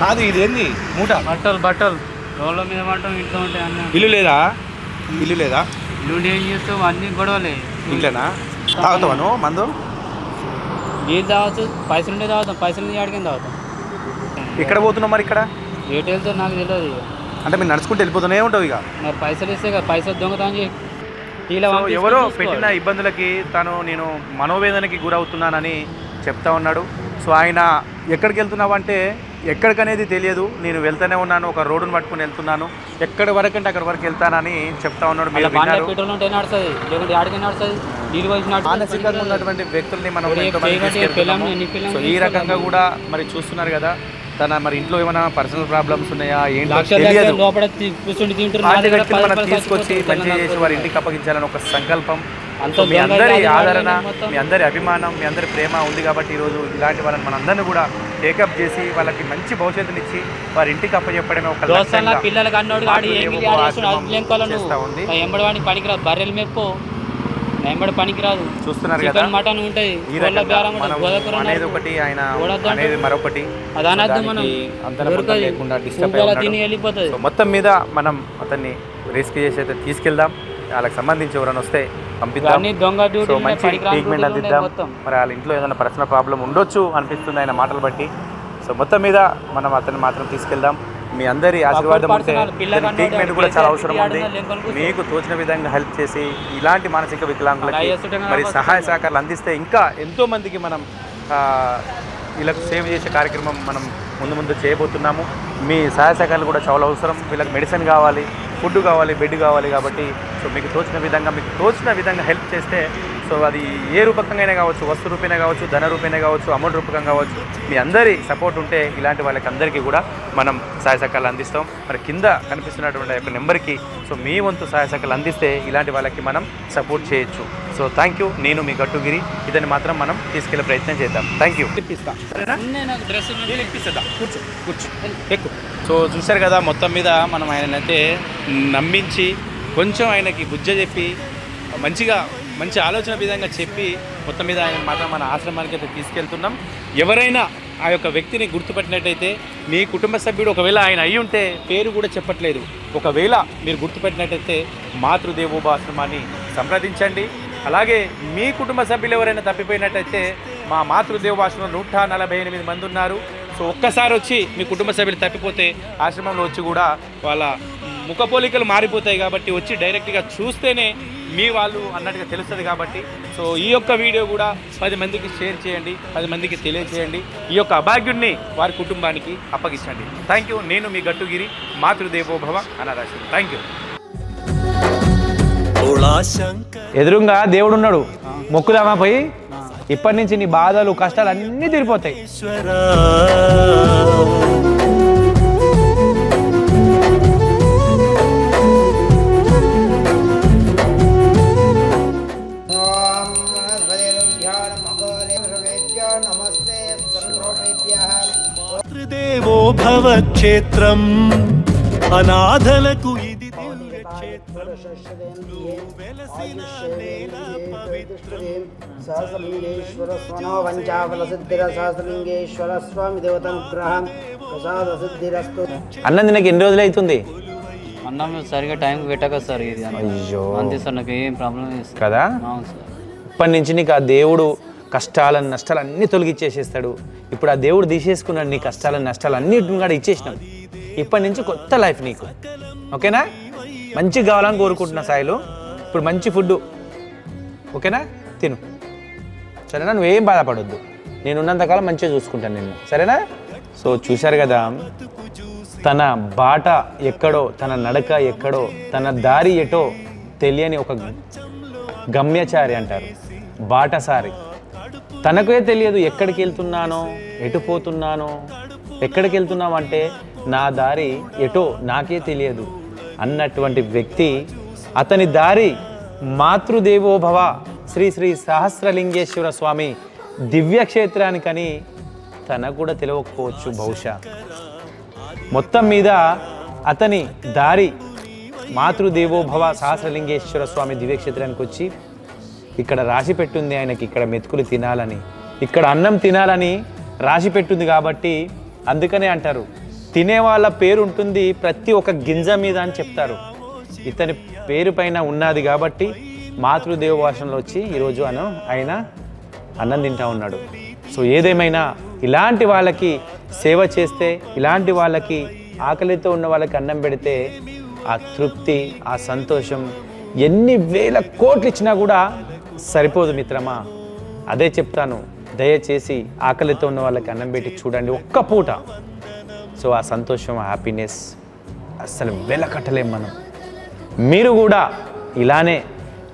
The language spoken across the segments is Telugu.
కాదు ఇది ఏంది మూట. బట్టలు బట్టలు. రోడ్ల మీద పట్టం ఇంట్లో ఉంటాయి అన్నీ. ఇల్లు లేదా? ఇల్లు లేదా? నువ్వు ఏం చేస్తావు? అన్ని గొడవలే. ఇంట్లోనా? తాగుతావా నువ్వు మందు? నీళ్ళు తాగచ్చు? పైసలు ఉంటే తాగుతాం. పైసలు ఆడికి తాగుతాం. ఎక్కడ పోతున్నావు మరి ఇక్కడ? ఏటు వెళ్తే నాకు తెలియదు ఇక. అంటే మీరు నడుచుకుంటూ వెళ్ళిపోతూనే ఉంటావు ఇక. మరి పైసలు ఇస్తే కదా పైసలు దొంగతనం ఇలా సో ఎవరో. పెట్టిన ఇబ్బందులకి తను నేను మనోవేదనకి గురవుతున్నానని చెప్తా ఉన్నాడు. సో ఆయన ఎక్కడికి వెళ్తున్నావు అంటే ఎక్కడికనేది తెలియదు. నేను వెళ్తూనే ఉన్నాను. ఒక రోడ్డును పట్టుకుని వెళ్తున్నాను. ఎక్కడి వరకు అంటే అక్కడి వరకు వెళ్తానని చెప్తా ఉన్నాడు. మానసికంగా ఉన్నటువంటి వ్యక్తుల్ని మనం సో ఈ రకంగా కూడా మరి చూస్తున్నారు కదా తన మరి ఇంట్లో ఏమైనా పర్సనల్ ప్రాబ్లమ్స్ ఉన్నాయా ఏంటో తీసుకొచ్చి మంచి చేసి వారి ఇంటికి అప్పగించాలని ఒక సంకల్పం. అంత మీ అందరి ఆదరణ. మీ అందరి అభిమానం మీ అందరి ప్రేమ ఉంది కాబట్టి ఈరోజు ఇలాంటి వాళ్ళని మనందరినీ కూడా టేకప్ చేసి వాళ్ళకి మంచి భవిష్యత్తునిచ్చి వారి ఇంటికి అప్పచెప్పడమే ఒక లేని చేస్తా ఉంది. ఎంబడి వాడికి పనికిరాదు. బర్రెలు మెప్పు. ఎంబడి పనికిరాదు. చూస్తున్నారు కదా? మటన్ గోదకూర అనేది. ఒకటి ఆయన అనేది మరొకటి. అది అనద్దు సో మనం. లేకుండా డిస్టర్బ్ తిని వెళ్ళిపోతుంది. మొత్తం మీద మనం అతన్ని రిస్క్ చేసి అయితే తీసుకెళ్దాం. వాళ్ళకి సంబంధించి ఎవరైనా వస్తే పంపిద్దాం. సో మంచి ట్రీట్మెంట్ అందిద్దాం. మరి వాళ్ళ ఇంట్లో ఏదైనా పర్సనల్ ప్రాబ్లం ఉండొచ్చు అనిపిస్తుంది ఆయన మాటలు బట్టి. సో మొత్తం మీద మనం అతన్ని మాత్రం తీసుకెళ్దాం. మీ అందరి ఆశీర్వాదం ఉంటే ట్రీట్మెంట్ కూడా చాలా అవసరం ఉంది. మీకు తోచిన విధంగా హెల్ప్ చేసి ఇలాంటి మానసిక వికలాంగులకి మరి. సహాయ సహకారాలు అందిస్తే ఇంకా ఎంతో మందికి మనం వీళ్ళకు సేవ చేసే కార్యక్రమం మనం ముందు ముందు చేయబోతున్నాము. మీ సహాయ సహకారాలు కూడా చాలా అవసరం. వీళ్ళకి మెడిసిన్ కావాలి ఫుడ్ కావాలి బెడ్ కావాలి కాబట్టి సో మీకు తోచిన విధంగా మీకు తోచిన విధంగా హెల్ప్ చేస్తే సో అది ఏ రూపకంగా కావచ్చు వస్తు రూపేణా కావచ్చు ధన రూపేణా కావచ్చు అమౌంట్ రూపకంగా కావచ్చు మీ అందరి సపోర్ట్ ఉంటే ఇలాంటి వాళ్ళకి అందరికీ కూడా మనం సహాయ సహకారాలు అందిస్తాం. మరి కింద కనిపిస్తున్నటువంటి యొక్క నెంబర్కి సో మీ వంతు సహాయ సహకారాలు అందిస్తే ఇలాంటి వాళ్ళకి మనం సపోర్ట్ చేయొచ్చు. సో థ్యాంక్ యూ నేను మీ గట్టుగిరి. ఇదని మాత్రం మనం తీసుకెళ్ళే ప్రయత్నం చేద్దాం. థ్యాంక్ యూ కూర్చో కూర్చో. సో చూశారు కదా మొత్తం మీద మనం ఆయననైతే నమ్మించి కొంచెం ఆయనకి బుజ్జ చెప్పి మంచిగా మంచి ఆలోచన విధంగా చెప్పి మొత్తం మీద ఆయన మాత్రం మన ఆశ్రమానికి అయితే తీసుకెళ్తున్నాం. ఎవరైనా ఆ యొక్క వ్యక్తిని గుర్తుపెట్టినట్టయితే మీ కుటుంబ సభ్యుడు ఒకవేళ ఆయన అయి ఉంటే పేరు కూడా చెప్పట్లేదు. ఒకవేళ మీరు గుర్తుపెట్టినట్టయితే మాతృదేవోభ ఆశ్రమాన్ని సంప్రదించండి. అలాగే మీ కుటుంబ సభ్యులు ఎవరైనా తప్పిపోయినట్టయితే మా మాతృదేవాశ్రమం నూట నలభై ఎనిమిది మంది ఉన్నారు. సో ఒక్కసారి వచ్చి మీ కుటుంబ సభ్యులు తప్పిపోతే ఆశ్రమంలో వచ్చి కూడా వాళ్ళ ముఖ పోలికలు మారిపోతాయి కాబట్టి వచ్చి డైరెక్ట్గా చూస్తేనే మీ వాళ్ళు అన్నట్టుగా తెలుస్తుంది కాబట్టి. సో ఈ యొక్క వీడియో కూడా పది మందికి షేర్ చేయండి పది మందికి తెలియచేయండి. ఈ యొక్క అభాగ్యుడిని వారి కుటుంబానికి అప్పగించండి. థ్యాంక్ యూ నేను మీ గట్టుగిరి మాతృదేవోభవ అనాథాశ్రమం. థ్యాంక్ యూ ఎదురుగా దేవుడు ఉన్నాడు మొక్కుదామా పోయి? ఇప్పటి నుంచి నీ బాధలు కష్టాలు అన్నీ తీరిపోతాయి. మాతృదేవో భవ క్షేత్రం అనాథలకు ఇది సహస్రలింగేశ్వర స్వనో వంచాఫల సిద్ధిర సహస్రలింగేశ్వర స్వామి దేవతనుగ్రహం ప్రసాద సిద్ధిరస్తు అన్నం తినక ఎన్ని రోజులు అవుతుంది? అన్నం సరిగా టైంకి పెట్టక సార్ ఇది అయ్యో. అంతే సార్ నాకు ఏం ప్రాబ్లం. కదా? అవును సార్. ఇప్పటి నుంచి నీకు ఆ దేవుడు కష్టాలను నష్టాలు అన్నీ తొలగిచ్చేసేస్తాడు. ఇప్పుడు ఆ దేవుడు తీసేసుకున్నాడు నీ కష్టాలను నష్టాలు అన్నిటిని కూడా ఇచ్చేసినాడు ఇప్పటి నుంచి కొత్త లైఫ్ నీకు. ఓకేనా? మంచి కావాలని కోరుకుంటున్నా సాయిలు. ఇప్పుడు మంచి ఫుడ్ ఓకేనా? తిను. సరేనా? నువ్వేం బాధపడొద్దు. నేను ఉన్నంతకాలం మంచిగా చూసుకుంటాను నిన్ను. సరేనా? సో చూశారు కదా తన బాట ఎక్కడో తన నడక ఎక్కడో తన దారి ఎటో తెలియని ఒక గమ్యచారి అంటారు. బాటసారి. తనకే తెలియదు ఎక్కడికి వెళ్తున్నానో ఎటు పోతున్నానో ఎక్కడికి వెళ్తున్నామంటే నా దారి ఎటో నాకే తెలియదు అన్నటువంటి వ్యక్తి అతని దారి మాతృదేవోభవ శ్రీ శ్రీ సహస్రలింగేశ్వర స్వామి దివ్యక్షేత్రానికని తన కూడా తెలియకపోవచ్చు బహుశా. మొత్తం మీద అతని దారి మాతృదేవోభవ సహస్రలింగేశ్వర స్వామి దివ్యక్షేత్రానికి వచ్చి ఇక్కడ రాసి పెట్టుంది ఆయనకి ఇక్కడ మెతుకులు తినాలని. ఇక్కడ అన్నం తినాలని రాసి పెట్టుంది కాబట్టి అందుకనే అంటారు తినే వాళ్ళ పేరు ఉంటుంది ప్రతి ఒక్క గింజ మీద అని చెప్తారు. ఇతని పేరు పైన ఉన్నది కాబట్టి మాతృదేవభాషంలో వచ్చి ఈరోజు అను ఆయన అన్నం తింటా ఉన్నాడు. సో ఏదేమైనా ఇలాంటి వాళ్ళకి సేవ చేస్తే ఇలాంటి వాళ్ళకి ఆకలితో ఉన్న వాళ్ళకి అన్నం పెడితే ఆ తృప్తి ఆ సంతోషం ఎన్ని వేల కోట్లు ఇచ్చినా కూడా సరిపోదు మిత్రమా. అదే చెప్తాను. దయచేసి ఆకలితో ఉన్న వాళ్ళకి అన్నం పెట్టి చూడండి ఒక్క పూట. సో ఆ సంతోషం ఆ హ్యాపీనెస్ అస్సలు వెలకట్టలేం మనం. మీరు కూడా ఇలానే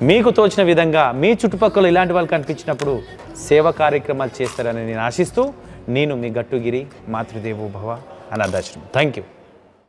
మీకు తోచిన విధంగా మీ చుట్టుపక్కల ఇలాంటి వాళ్ళు కనిపించినప్పుడు సేవ కార్యక్రమాలు చేస్తారని నేను ఆశిస్తూ నేను మీ గట్టుగిరి మాతృదేవో భవ అనాథాశ్రమం. Thank you